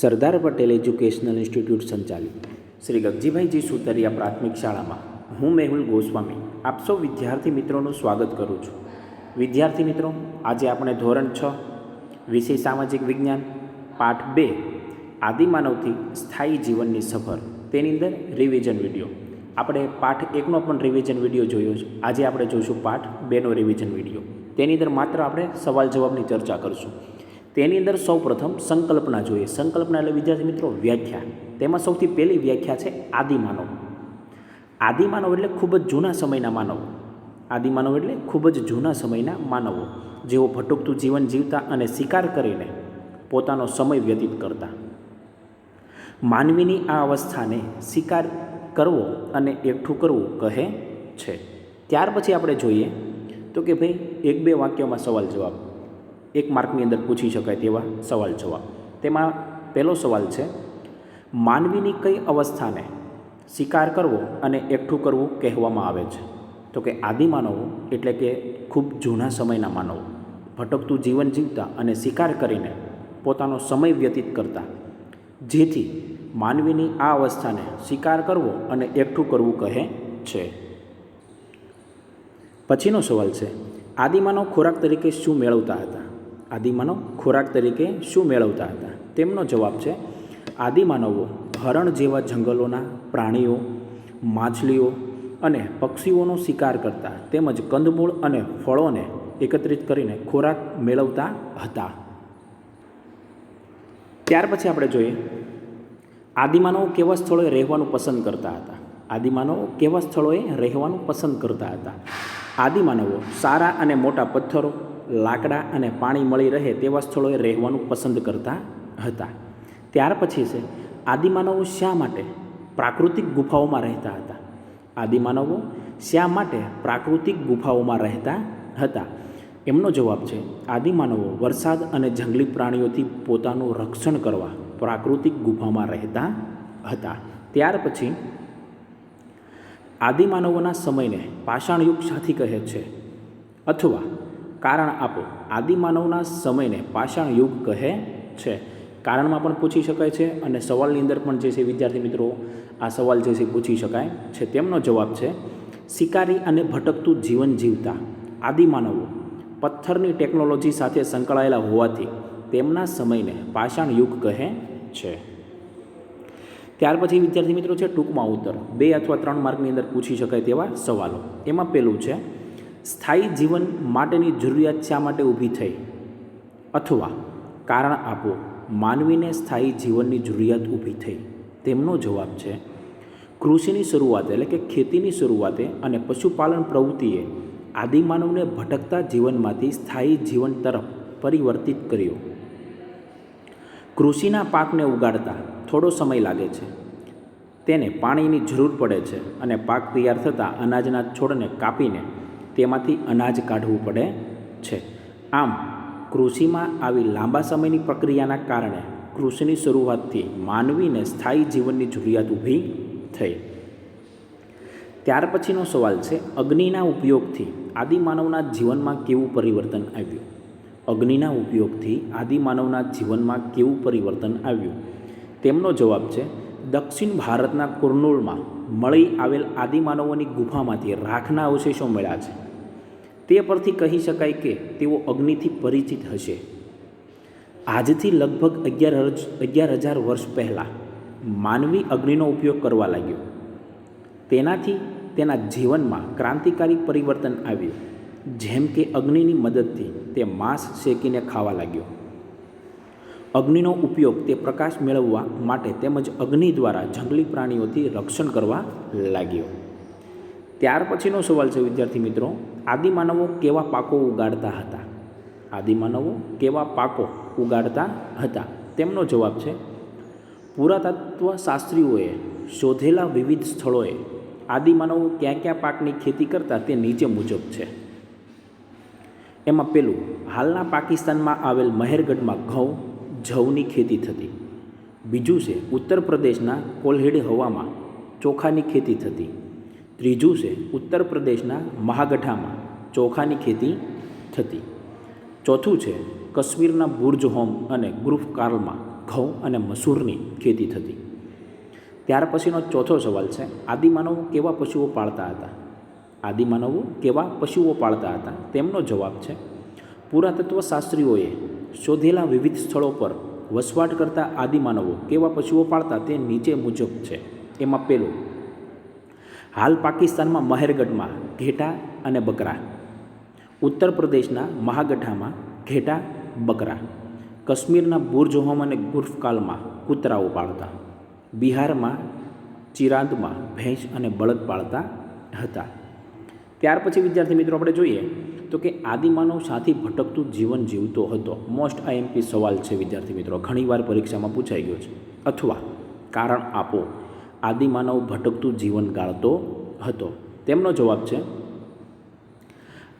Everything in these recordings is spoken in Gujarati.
સરદાર પટેલ એજ્યુકેશનલ ઇન્સ્ટિટ્યૂટ સંચાલિત શ્રી ગગજીભાઈજી સુતરિયા પ્રાથમિક શાળામાં હું મેહુલ ગોસ્વામી આપ સૌ વિદ્યાર્થી મિત્રોનું સ્વાગત કરું છું. વિદ્યાર્થી મિત્રો, આજે આપણે ધોરણ છ, વિષય સામાજિક વિજ્ઞાન, પાઠ બે, આદિમાનવથી સ્થાયી જીવનની સફર, તેની અંદર રિવિઝન વીડિયો આપણે પાઠ એકનો પણ રિવિઝન વીડિયો જોયો છે. આજે આપણે જોઈશું પાઠ બેનો રિવિઝન વીડિયો તેની અંદર માત્ર આપણે સવાલ જવાબની ચર્ચા કરશું. તેની અંદર સૌ પ્રથમ સંકલ્પના જોઈએ. સંકલ્પના એટલે વિદ્યાર્થી મિત્રો વ્યાખ્યા. તેમાં સૌથી પહેલી વ્યાખ્યા છે આદિમાનવ. આદિમાનવ એટલે ખૂબ જ જૂના સમયના માનવ. આદિમાનવ એટલે ખૂબ જ જૂના સમયના માનવો, જેઓ ભટકતું જીવન જીવતા અને શિકાર કરીને પોતાનો સમય વ્યતીત કરતા. માનવીની આ અવસ્થાને શિકાર કરવો અને એકઠું કરવું કહે છે. ત્યાર પછી આપણે જોઈએ તો કે ભાઈ એક બે વાક્યોમાં સવાલ જવાબ. એક માર્કની અંદર પૂછી શકાય તેવા સવાલ જવાબ. તેમાં પહેલો સવાલ છે, માનવીની કઈ અવસ્થાને શિકાર કરવો અને એકઠું કરવું કહેવામાં આવે છે? તો કે આદિમાનવો એટલે કે ખૂબ જૂના સમયના માનવો. ભટકતું જીવન જીવતા અને શિકાર કરીને પોતાનો સમય વ્યતીત કરતા. જેથી માનવીની આ અવસ્થાને શિકાર કરવો અને એકઠું કરવું કહે છે. પછીનો સવાલ છે આદિમાનવ ખોરાક તરીકે શું મેળવતા હતા? આદિમાનવ ખોરાક તરીકે શું મેળવતા હતા? તેમનો જવાબ છે, આદિમાનવો હરણ જેવા જંગલોના પ્રાણીઓ, માછલીઓ અને પક્ષીઓનો શિકાર કરતા તેમજ કંદમૂળ અને ફળોને એકત્રિત કરીને ખોરાક મેળવતા હતા. ત્યાર પછી આપણે જોઈએ, આદિમાનવો કેવા સ્થળોએ રહેવાનું પસંદ કરતા હતા? આદિમાનવો કેવા સ્થળોએ રહેવાનું પસંદ કરતા હતા? આદિમાનવો સારા અને મોટા પથ્થરો લાકડા અને પાણી મળી રહે તેવા સ્થળોએ રહેવાનું પસંદ કરતા હતા. ત્યાર પછી છે, આદિમાનવો શા માટે પ્રાકૃતિક ગુફાઓમાં રહેતા હતા? આદિમાનવો શા માટે પ્રાકૃતિક ગુફાઓમાં રહેતા હતા? એમનો જવાબ છે, આદિમાનવો વરસાદ અને જંગલી પ્રાણીઓથી પોતાનું રક્ષણ કરવા પ્રાકૃતિક ગુફામાં રહેતા હતા. ત્યાર પછી, આદિમાનવોના સમયને પાષાણયુગ સાથી કહે છે, અથવા કારણ આપો. આદિમાનવના સમયને પાષાણ યુગ કહે છે. કારણમાં પણ પૂછી શકાય છે અને સવાલની અંદર પણ જે છે વિદ્યાર્થી મિત્રો, આ સવાલ જે છે પૂછી શકાય છે. તેમનો જવાબ છે, શિકારી અને ભટકતું જીવન જીવતા આદિમાનવો પથ્થરની ટેકનોલોજી સાથે સંકળાયેલા હોવાથી તેમના સમયને પાષાણ યુગ કહે છે. ત્યાર પછી વિદ્યાર્થી મિત્રો છે, ટૂંકમાં ઉત્તર. બે અથવા ત્રણ માર્કની અંદર પૂછી શકાય તેવા સવાલો. એમાં પહેલું છે સ્થાયી જીવન માટેની જરૂરિયાત શા માટે ઊભી થઈ? અથવા કારણ આપો, માનવીને સ્થાયી જીવનની જરૂરિયાત ઊભી થઈ. તેમનો જવાબ છે, કૃષિની શરૂઆત એટલે કે ખેતીની શરૂઆતે અને પશુપાલન પ્રવૃત્તિએ આદિમાનવને ભટકતા જીવનમાંથી સ્થાયી જીવન તરફ પરિવર્તિત કર્યો. કૃષિના પાકને ઉગાડતા થોડો સમય લાગે છે. તેને પાણીની જરૂર પડે છે અને પાક તૈયાર થતાં અનાજના છોડને કાપીને તેમાંથી અનાજ કાઢવું પડે છે. આમ, કૃષિમાં આવી લાંબા સમયની પ્રક્રિયાના કારણે કૃષિની શરૂઆતથી માનવીને સ્થાયી જીવનની જરૂરિયાત ઊભી થઈ. ત્યાર પછીનો સવાલ છે, અગ્નિના ઉપયોગથી આદિમાનવના જીવનમાં કેવું પરિવર્તન આવ્યું? અગ્નિના ઉપયોગથી આદિમાનવના જીવનમાં કેવું પરિવર્તન આવ્યું? તેમનો જવાબ છે, દક્ષિણ ભારતના કુર્નૂળમાં મળી આવેલ આદિમાનવોની ગુફામાંથી રાખના અવશેષો મળ્યા છે. તે પરથી કહી શકાય કે તેઓ અગ્નિથી પરિચિત હશે. આજથી લગભગ અગિયાર અગિયાર હજાર વર્ષ પહેલાં માનવી અગ્નિનો ઉપયોગ કરવા લાગ્યો. તેનાથી તેના જીવનમાં ક્રાંતિકારી પરિવર્તન આવ્યું, જેમ કે અગ્નિની મદદથી તે માંસ શેકીને ખાવા લાગ્યો. અગ્નિનો ઉપયોગ તે પ્રકાશ મેળવવા માટે તેમજ અગ્નિ દ્વારા જંગલી પ્રાણીઓથી રક્ષણ કરવા લાગ્યો. ત્યાર પછીનો સવાલ છે, વિદ્યાર્થી મિત્રો. આદિમાનવો કેવા પાકો ઉગાડતા હતા? આદિમાનવો કેવા પાકો ઉગાડતા હતા? તેમનો જવાબ છે પુરાતત્વ શાસ્ત્રીઓએ શોધેલા વિવિધ સ્થળોએ આદિમાનવો ક્યાં ક્યાં પાકની ખેતી કરતા તે નીચે મુજબ છે. એમાં પેલું, હાલના પાકિસ્તાનમાં આવેલ મહેરગઢમાં ઘઉં, જવની ખેતી થતી. બીજું છે ઉત્તર પ્રદેશના કોલ્હેડ હવામાં ચોખાની ખેતી થતી. ત્રીજું છે ઉત્તર પ્રદેશના મહાગઠામાં ચોખાની ખેતી થતી. ચોથું છે કાશ્મીરના બુર્જ હોમ અને ગ્રુફ કાર્લમાં ઘઉં અને મસૂરની ખેતી થતી. ત્યાર પછીનો ચોથો સવાલ છે, આદિમાનવો કેવા પશુઓ પાળતા હતા? આદિમાનવો કેવા પશુઓ પાળતા હતા? તેમનો જવાબ છે, પુરાતત્વશાસ્ત્રીઓએ શોધેલા વિવિધ સ્થળો પર વસવાટ કરતા આદિમાનવો કેવા પશુઓ પાળતા તે નીચે મુજબ છે. એમાં પહેલું હાલ પાકિસ્તાનમાં મહેરગઢમાં ઘેટા અને બકરા. ઉત્તર પ્રદેશના મહાગઠામાં ઘેટા, બકરા. કાશ્મીરના બુર્જહોમ અને ગુર્ફકાલમાં કૂતરાઓ પાળતા બિહારમાં ચિરાંદમાં ભેંસ અને બળદ પાળતા હતા. ત્યાર પછી, વિદ્યાર્થી મિત્રો, આપણે જોઈએ તો કે આદિમાનવ સાથી ભટકતું જીવન જીવતો હતો. મોસ્ટ આઈએમપી સવાલ છે, વિદ્યાર્થી મિત્રો. ઘણીવાર પરીક્ષામાં પૂછાઈ ગયો છે. અથવા કારણ આપો. આદિમાનવ ભટકતું જીવન ગાળતો હતો. તેમનો જવાબ છે,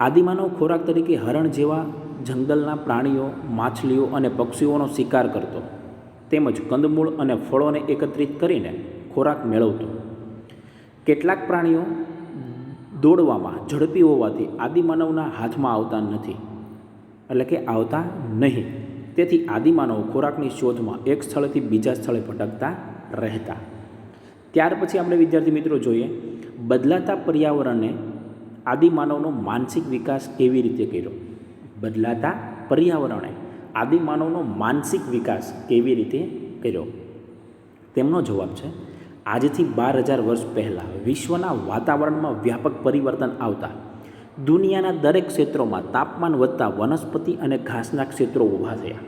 આદિમાનવ ખોરાક તરીકે હરણ જેવા જંગલના પ્રાણીઓ, માછલીઓ અને પક્ષીઓનો શિકાર કરતો. તેમજ કંદમૂળ અને ફળોને એકત્રિત કરીને ખોરાક મેળવતો. કેટલાક પ્રાણીઓ દોડવામાં ઝડપી હોવાથી આદિમાનવના હાથમાં આવતા નથી, એટલે કે આવતા નહીં. તેથી આદિમાનવ ખોરાકની શોધમાં એક સ્થળેથી બીજા સ્થળે ભટકતા રહેતા. ત્યાર પછી આપણે વિદ્યાર્થી મિત્રો જોઈએ, બદલાતા પર્યાવરણને આદિમાનવનો માનસિક વિકાસ કેવી રીતે કર્યો? બદલાતા પર્યાવરણે આદિમાનવનો માનસિક વિકાસ કેવી રીતે કર્યો? તેમનો જવાબ છે, આજથી બાર હજાર વર્ષ પહેલાં વિશ્વના વાતાવરણમાં વ્યાપક પરિવર્તન આવતા, દુનિયાના દરેક ક્ષેત્રોમાં તાપમાન વધતા વનસ્પતિ અને ઘાસના ક્ષેત્રો ઊભા થયા.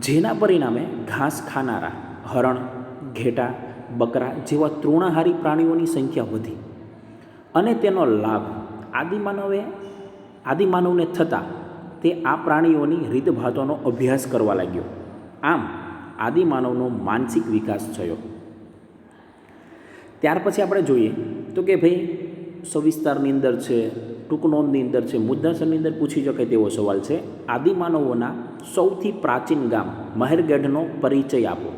જેના પરિણામે ઘાસ ખાનારા, હરણ, ઘેટા બકરા જેવા તૃણાહારી પ્રાણીઓની સંખ્યા વધી અને તેનો લાભ આદિમાનવે આદિમાનવને થતાં તે આ પ્રાણીઓની રીતભાતોનો અભ્યાસ કરવા લાગ્યો. આમ આદિમાનવનો માનસિક વિકાસ થયો. ત્યાર પછી આપણે જોઈએ તો કે ભાઈ સવિસ્તારની અંદર છે ટૂંકનોંધની અંદર છે, મુદ્દાસરની અંદર પૂછી શકાય તેવો સવાલ છે. આદિમાનવોના સૌથી પ્રાચીન ગામ મહેરગઢનો પરિચય આપો.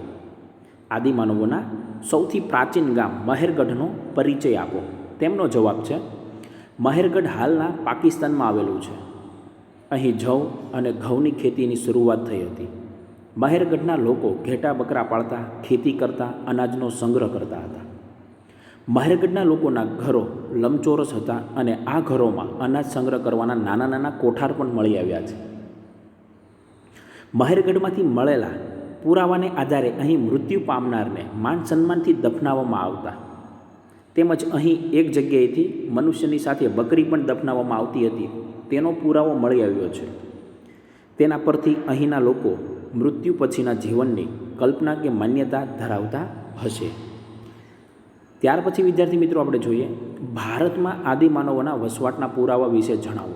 આદિમાનવોના સૌથી પ્રાચીન ગામ મહેરગઢનો પરિચય આપો. તેમનો જવાબ છે, મહેરગઢ હાલના પાકિસ્તાનમાં આવેલું છે. અહીં જવ અને ઘઉંની ખેતીની શરૂઆત થઈ હતી. મહેરગઢના લોકો ઘેટા બકરા પાળતા, ખેતી કરતા, અનાજનો સંગ્રહ કરતા હતા. મહેરગઢના લોકોના ઘરો લંબચોરસ હતા અને આ ઘરોમાં અનાજ સંગ્રહ કરવાના નાના નાના કોઠાર પણ મળી આવ્યા છે. મહેરગઢમાંથી મળેલા પુરાવાને આધારે અહીં મૃત્યુ પામનારને માન સન્માનથી દફનાવવામાં આવતા. તેમજ અહીં એક જગ્યાએથી મનુષ્યની સાથે બકરી પણ દફનાવવામાં આવતી હતી. તેનો પુરાવો મળી આવ્યો છે. તેના પરથી અહીંના લોકો મૃત્યુ પછીના જીવનની કલ્પના કે માન્યતા ધરાવતા હશે. ત્યાર પછી, વિદ્યાર્થી મિત્રો, આપણે જોઈએ ભારતમાં આદિમાનવોના વસવાટના પુરાવા વિશે જણાવો.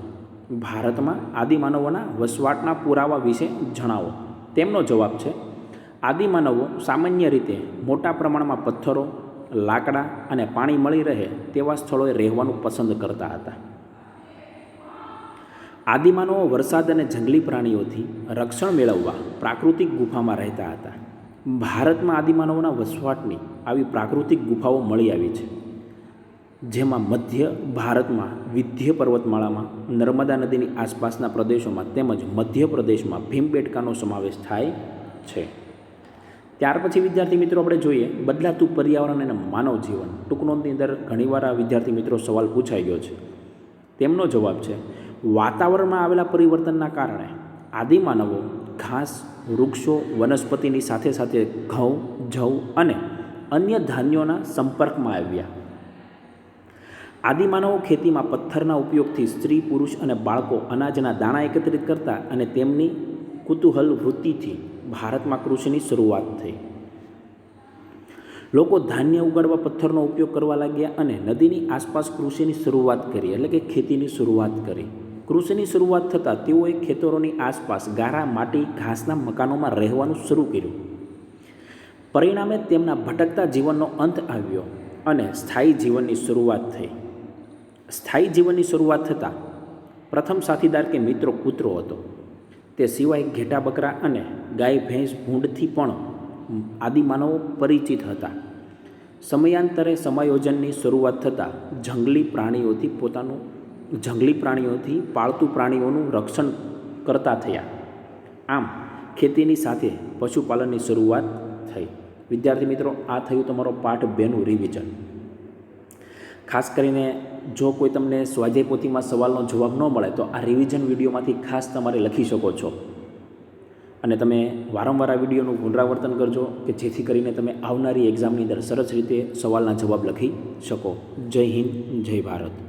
ભારતમાં આદિમાનવોના વસવાટના પુરાવા વિશે જણાવો. તેમનો જવાબ છે આદિમાનવો સામાન્ય રીતે મોટા પ્રમાણમાં પથ્થરો, લાકડા અને પાણી મળી રહે તેવા સ્થળોએ રહેવાનું પસંદ કરતા હતા. આદિમાનવો વરસાદ અને જંગલી પ્રાણીઓથી રક્ષણ મેળવવા પ્રાકૃતિક ગુફામાં રહેતા હતા. ભારતમાં આદિમાનવોના વસવાટની આવી પ્રાકૃતિક ગુફાઓ મળી આવી છે. જેમાં મધ્ય ભારતમાં વિધ્ય પર્વતમાળામાં, નર્મદા નદીની આસપાસના પ્રદેશોમાં તેમજ મધ્ય પ્રદેશમાં ભીમબેટકાનો સમાવેશ થાય છે. ત્યાર પછી વિદ્યાર્થી મિત્રો આપણે જોઈએ, બદલાતું પર્યાવરણ અને માનવ જીવન. ટૂંકનોંધની અંદર ઘણીવાર આ વિદ્યાર્થી મિત્રો સવાલ પૂછાઈ ગયો છે. તેમનો જવાબ છે, વાતાવરણમાં આવેલા પરિવર્તનના કારણે આદિમાનવો ઘાસ, વૃક્ષો, વનસ્પતિની સાથે સાથે ઘઉં, જવ અને અન્ય ધાન્યોના સંપર્કમાં આવ્યા. આદિમાનવો ખેતીમાં પથ્થરના ઉપયોગથી સ્ત્રી, પુરુષ અને બાળકો અનાજના દાણા એકત્રિત કરતા અને તેમની કુતૂહલ વૃત્તિથી ભારતમાં કૃષિની શરૂઆત થઈ. લોકો ધાન્ય ઉગાડવા પથ્થરનો ઉપયોગ કરવા લાગ્યા અને નદીની આસપાસ કૃષિની શરૂઆત કરી, એટલે કે ખેતીની શરૂઆત કરી. કૃષિની શરૂઆત થતાં તેઓએ ખેતરોની આસપાસ ગારા, માટી, ઘાસના મકાનોમાં રહેવાનું શરૂ કર્યું. પરિણામે તેમના ભટકતા જીવનનો અંત આવ્યો અને સ્થાયી જીવનની શરૂઆત થઈ. સ્થાયી જીવનની શરૂઆત થતાં પ્રથમ સાથીદાર કે મિત્રો કૂતરો હતો. તે સિવાય ઘેટા બકરા અને ગાય ભેંસ ભૂંડથી પણ આદિમાનવો પરિચિત હતા. સમયાંતરે સમાયોજનની શરૂઆત થતાં જંગલી પ્રાણીઓથી પોતાનું, જંગલી પ્રાણીઓથી પાળતુ પ્રાણીઓનું રક્ષણ કરતા થયા. આમ, ખેતીની સાથે પશુપાલનની શરૂઆત થઈ. વિદ્યાર્થી મિત્રો, આ થયું તમારો પાઠ બેનું રિવિઝન ખાસ કરીને જો કોઈ તમને સ્વાધ્યાય પોથીમાં સવાલનો જવાબ ન મળે, તો આ રિવિઝન વિડીયોમાંથી ખાસ તમારે લખી શકો છો. અને તમે વારંવાર આ વિડીયોનું પુનરાવર્તન કરજો કે જેથી કરીને તમે આવનારી એક્ઝામની અંદર સરસ રીતે સવાલના જવાબ લખી શકો. જય હિન્દ, જય ભારત.